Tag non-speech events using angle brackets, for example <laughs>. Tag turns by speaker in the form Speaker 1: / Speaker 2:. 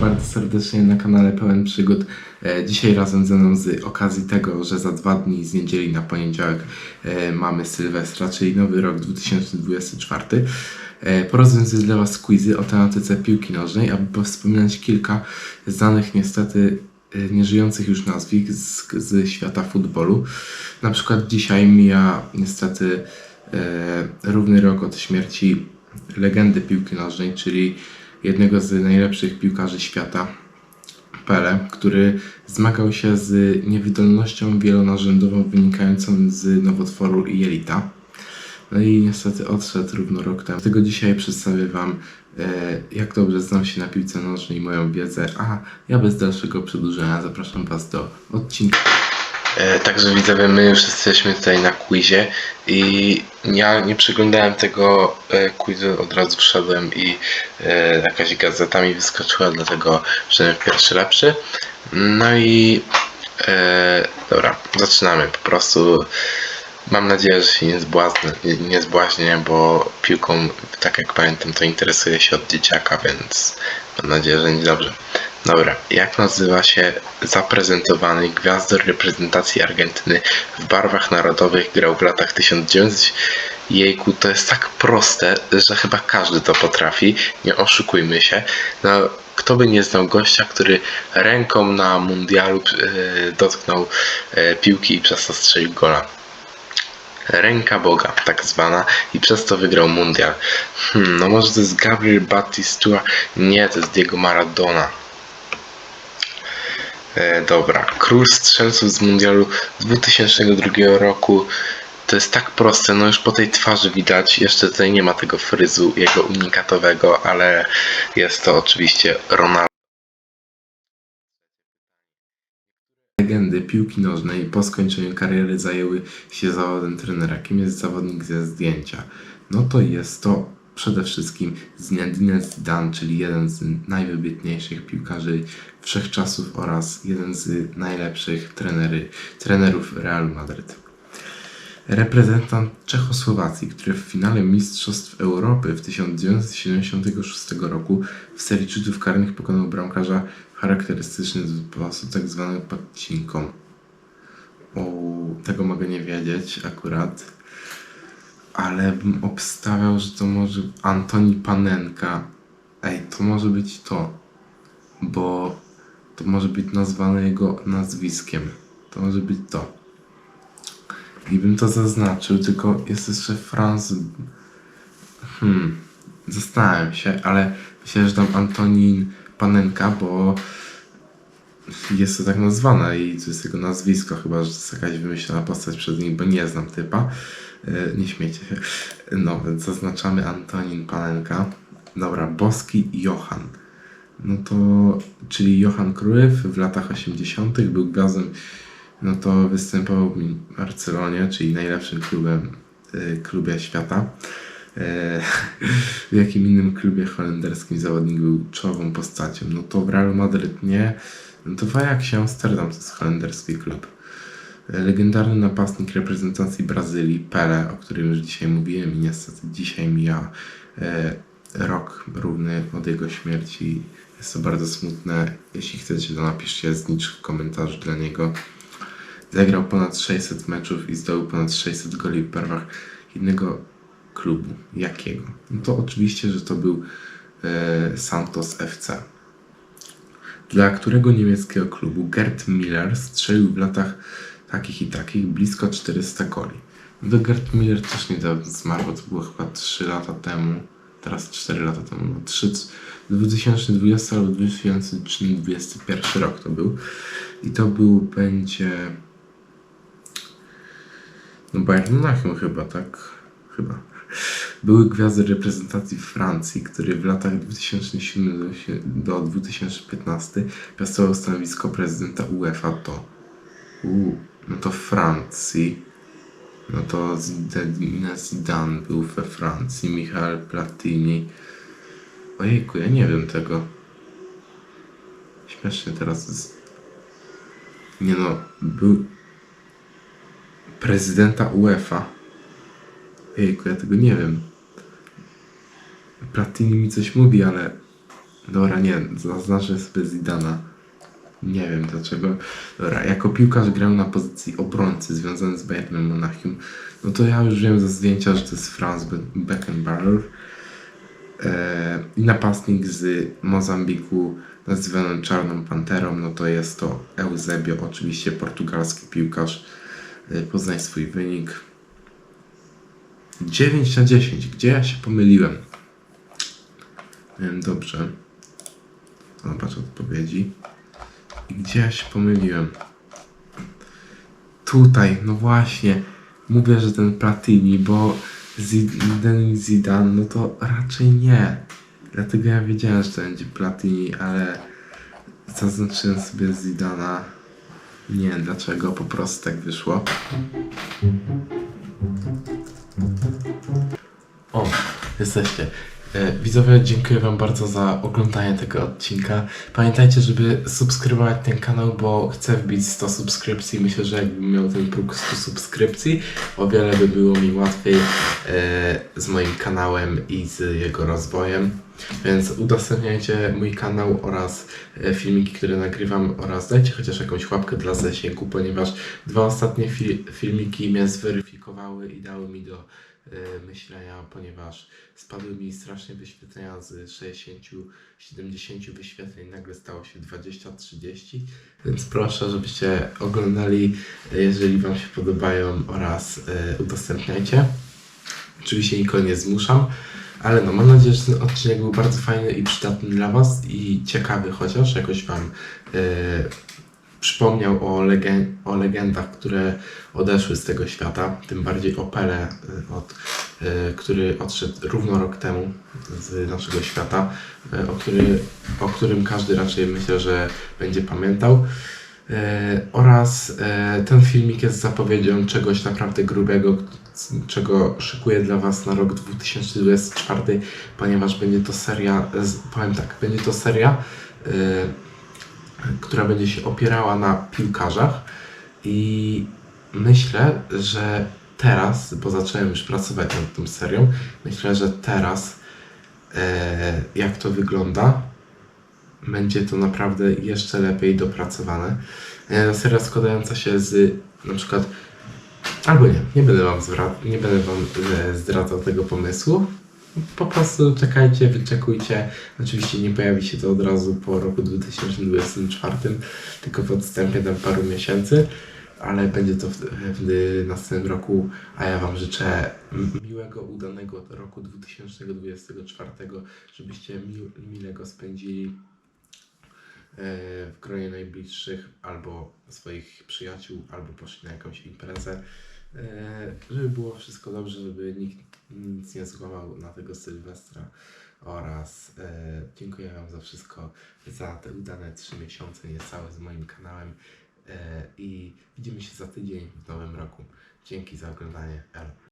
Speaker 1: bardzo serdecznie na kanale Pełen Przygód. E, Dzisiaj razem ze mną z okazji tego, że za dwa dni z niedzieli na poniedziałek e, mamy Sylwestra, czyli nowy rok 2024. E, Porozwiązuję dla Was quizy o tematyce piłki nożnej, aby wspominać kilka znanych niestety nieżyjących już nazwisk z, z świata futbolu. Na przykład dzisiaj mija niestety równy rok od śmierci legendy piłki nożnej, czyli jednego z najlepszych piłkarzy świata, Pele, który zmagał się z niewydolnością wielonarzędową wynikającą z nowotworu jelita. No i niestety odszedł równo rok temu. Dlatego dzisiaj przedstawię Wam, e, jak dobrze znam się na piłce nożnej i moją wiedzę, a ja bez dalszego przedłużenia zapraszam Was do odcinka. E, także widzowie, my już jesteśmy tutaj na quizie i ja nie przeglądałem tego e, quizu, od razu wszedłem i e, jakaś gazeta mi wyskoczyła, dlatego że pierwszy lepszy. No i dobra, zaczynamy po prostu. Mam nadzieję, że się nie zbłaznę, nie zbłaźnię, bo piłką, tak jak pamiętam, to interesuje się od dzieciaka, więc mam nadzieję, że nie dobrze. Dobra, jak nazywa się zaprezentowany gwiazdor reprezentacji Argentyny w barwach narodowych grał w latach 1900? Jejku, to jest tak proste, że chyba każdy to potrafi, nie oszukujmy się. No, kto by nie znał gościa, który ręką na mundialu e, dotknął e, piłki i przez to strzelił gola. Ręka Boga, tak zwana, i przez to wygrał mundial. Hmm, no może to jest Gabriel Batistua? Nie, to jest Diego Maradona. E, dobra, król strzelców z mundialu 2002 roku. To jest tak proste, no już po tej twarzy widać, jeszcze tutaj nie ma tego fryzu jego unikatowego, ale jest to oczywiście Ronaldo. Legendy piłki nożnej po skończeniu kariery zajęły się zawodem trenera. Kim jest zawodnik ze zdjęcia? No to jest to przede wszystkim Zinedine Zidane, czyli jeden z najwybitniejszych piłkarzy wszechczasów oraz jeden z najlepszych trenery, trenerów Realu Madryt. Reprezentant Czechosłowacji, który w finale Mistrzostw Europy w 1976 roku w serii rzutów karnych pokonał bramkarza w charakterystyczny sposób, tak zwaną podcinką. O, tego mogę nie wiedzieć akurat, ale bym obstawiał, że to może Antoni Panenka. Ej, to może być to, bo to może być nazwane jego nazwiskiem. To może być to. I bym to zaznaczył, tylko jest jeszcze Franz. Hmm, zastanawiam się, ale myślę, że tam Antonin Panenka, bo jest to tak nazwana i to jest jego nazwisko, chyba że to jest jakaś wymyślona postać przez nim, bo nie znam typa. E, Nie śmiecie się. No, więc zaznaczamy Antonin Panenka. Dobra, Boski Johan. No to, czyli Johan Cruyff w latach 80. był gwiazdą, no to występował w Barcelonie, czyli najlepszym klubem, y, klubie świata. E, <laughs> W jakim innym klubie holenderskim zawodnik był czołową postacią? No to w Real Madryt nie, no to w Ajaxie Amsterdam to jest holenderski klub. Legendarny napastnik reprezentacji Brazylii, Pele, o którym już dzisiaj mówiłem i niestety dzisiaj mija e, rok równy od jego śmierci. Jest to bardzo smutne. Jeśli chcecie, to napiszcie znicz w komentarzu dla niego. Zagrał ponad 600 meczów i zdobył ponad 600 goli w barwach innego klubu. Jakiego? No to oczywiście, że to był e, Santos FC. Dla którego niemieckiego klubu Gerd Miller strzelił w latach takich i takich blisko 400 goli. No to Gerd Miller też niedawno zmarł, bo to było chyba 3 lata temu, teraz 4 lata temu, no 3, 2020 albo 2021 rok to był. I to był, będzie... No Bayern Monachium chyba, tak? Chyba. Były gwiazdy reprezentacji Francji, który w latach 2007 do 2015 piastował stanowisko prezydenta UEFA to u, no to Francji no to Zidane był we Francji, Michel Platini ojejku, ja nie wiem tego śmiesznie teraz nie no, był prezydenta UEFA Jejku, ja tego nie wiem. Platini mi coś mówi, ale Dobra, nie, zaznaczę sobie Zidana. Nie wiem dlaczego. Dobra, jako piłkarz grał na pozycji obrońcy związany z Bayernem Monachium. No to ja już wiem ze zdjęcia, że to jest Franz Be- Beckenbauer. E, I napastnik z Mozambiku nazywany Czarną Panterą, no to jest to Eusebio, oczywiście portugalski piłkarz. E, Poznaj swój wynik. 9 na 10. Gdzie ja się pomyliłem? Wiem dobrze. Zobacz odpowiedzi. Gdzie ja się pomyliłem? Tutaj, no właśnie. Mówię, że ten Platini, bo Zidane, Zidane, no to raczej nie. Dlatego ja wiedziałem, że to będzie Platini, ale zaznaczyłem sobie Zidana. Nie wiem dlaczego, po prostu tak wyszło. O, jesteście. E, Widzowie, dziękuję Wam bardzo za oglądanie tego odcinka. Pamiętajcie, żeby subskrybować ten kanał, bo chcę wbić 100 subskrypcji. Myślę, że jakbym miał ten próg 100 subskrypcji, o wiele by było mi łatwiej e, z moim kanałem i z jego rozwojem. Więc udostępniajcie mój kanał oraz e, filmiki, które nagrywam oraz dajcie chociaż jakąś łapkę dla zasięgu, ponieważ dwa ostatnie fi filmiki mnie zweryfikowały i dały mi do myślenia, ponieważ spadły mi strasznie wyświetlenia z 60-70 wyświetleń, nagle stało się 20-30, więc proszę, żebyście oglądali, e, jeżeli Wam się podobają oraz e, udostępniajcie. Oczywiście nikogo nie zmuszam, ale no mam nadzieję, że ten odcinek był bardzo fajny i przydatny dla Was i ciekawy chociaż jakoś Wam e, przypomniał o, o legendach, które odeszły z tego świata, tym bardziej o Pele, e, od, e, który odszedł równo rok temu z naszego świata, e, o, który, o którym każdy raczej myślę, że będzie pamiętał. Oraz ten filmik jest zapowiedzią czegoś naprawdę grubego, czego szykuję dla Was na rok 2024, ponieważ będzie to seria, powiem tak, będzie to seria, która będzie się opierała na piłkarzach i myślę, że teraz, bo zacząłem już pracować nad tą serią, myślę, że teraz e, jak to wygląda, będzie to naprawdę jeszcze lepiej dopracowane. E, Seria składająca się z na przykład albo nie, nie będę wam, zwra- nie będę wam e, zdradzał tego pomysłu. Po prostu czekajcie, wyczekujcie. Oczywiście nie pojawi się to od razu po roku 2024, tylko w odstępie tam paru miesięcy, ale będzie to w, w następnym roku, a ja Wam życzę miłego, udanego roku 2024, żebyście mi, mile go spędzili e, w gronie najbliższych, albo swoich przyjaciół, albo poszli na jakąś imprezę. E, Żeby było wszystko dobrze, żeby nikt nic nie złamał na tego Sylwestra. Oraz e, dziękuję Wam za wszystko, za te udane 3 miesiące niecałe z moim kanałem. E, I widzimy się za tydzień w nowym roku. Dzięki za oglądanie. Elo.